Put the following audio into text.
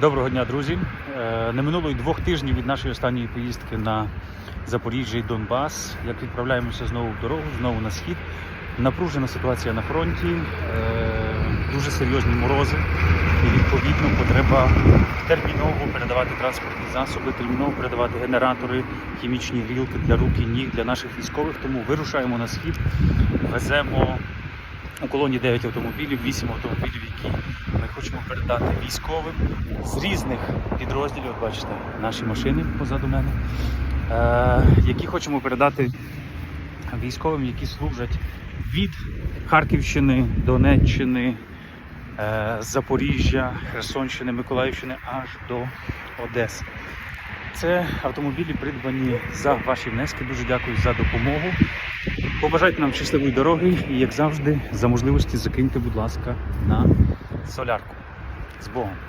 Доброго дня, друзі. Е, Не минуло й двох тижнів від нашої останньої поїздки на Запоріжжя і Донбас. Як відправляємося знову в дорогу, знову на схід. Напружена ситуація на фронті, е, дуже серйозні морози, і відповідно потреба терміново передавати транспортні засоби, терміново передавати генератори, хімічні грілки для рук і ніг для наших військових. Тому вирушаємо на схід, веземо у колоні 9 автомобілів, 8 автомобілів, які хочемо передати військовим з різних підрозділів. Бачите, наші машини позаду мене, е, які хочемо передати військовим, які служать від Харківщини, Донеччини, е, Запоріжжя, Херсонщини, Миколаївщини аж до Одеси. Це автомобілі придбані за ваші внески. Дуже дякую за допомогу. Побажайте нам щасливої дороги і, як завжди, за можливості закиньте, будь ласка, на солярку. З Богом!